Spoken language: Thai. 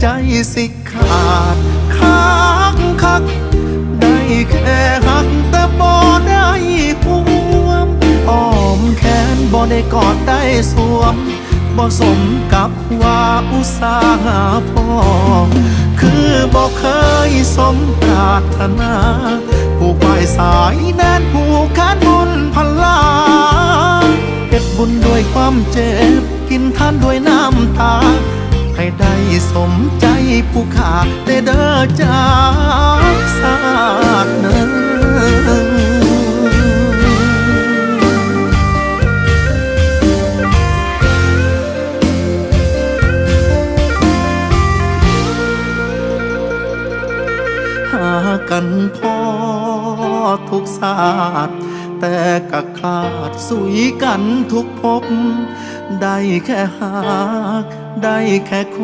ใจสิขาดคักคัก ได้แค่หักแต่บ่ได้หวมอ้อมแขนบ่ได้กอดได้สวมบ่สมกับว่าอุตสาหะพอคือบ่เคยสมปรารถนา ผู้ฝ่ายสายแน่นผู้ขานบุญพลาเก็บบุญด้วยความเจ็บ กินทานด้วยน้ำตาให้ได้ สมใจผู้ขาได้เด้อจากสาดเนินหากันพอทุกศาสตร์แต่กะขาดสุยกันทุกภพได้แค่หาก ได้แค่ค